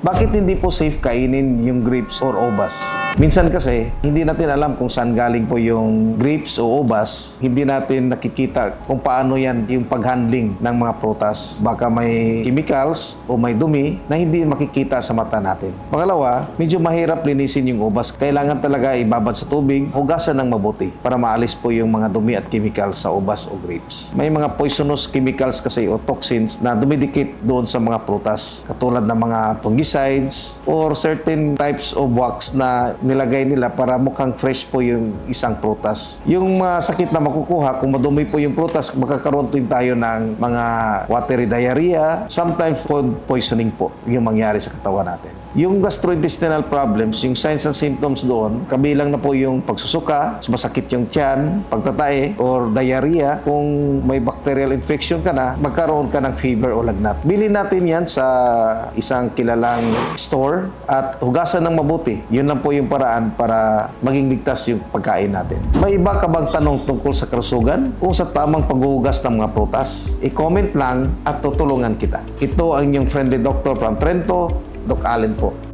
Bakit hindi po safe kainin yung grapes or ubas? Minsan kasi, hindi natin alam kung saan galing po yung grapes o ubas. Hindi natin nakikita kung paano yan yung paghandling ng mga prutas. Baka may chemicals o may dumi na hindi makikita sa mata natin. Pangalawa, medyo mahirap linisin yung ubas. Kailangan talaga ibabad sa tubig, hugasan ng mabuti para maalis po yung mga dumi at chemicals sa ubas o grapes. May mga poisonous chemicals kasi o toxins na dumidikit doon sa mga prutas. Katulad ng mga fungicides or certain types of wax na nilagay nila para mukhang fresh po yung isang prutas. Yung mga sakit na makukuha, kung madumi po yung prutas, magkakaroon din tayo ng mga watery diarrhea, sometimes food poisoning po yung mangyari sa katawan natin. Yung gastrointestinal problems, yung signs and symptoms doon, kabilang na po yung pagsusuka, masakit yung tiyan, pagtatae, or diarrhea. Kung may bacterial infection ka na, magkaroon ka ng fever o lagnat. Bili natin yan sa isang kilalang store at hugasan ng mabuti. Yun lang po yung paraan para maging ligtas yung pagkain natin. May iba ka bang tanong tungkol sa kalusugan o sa tamang paghuhugas ng mga prutas? I-comment lang at tutulungan kita. Ito ang inyong friendly doctor from Trento, Doc Allen po.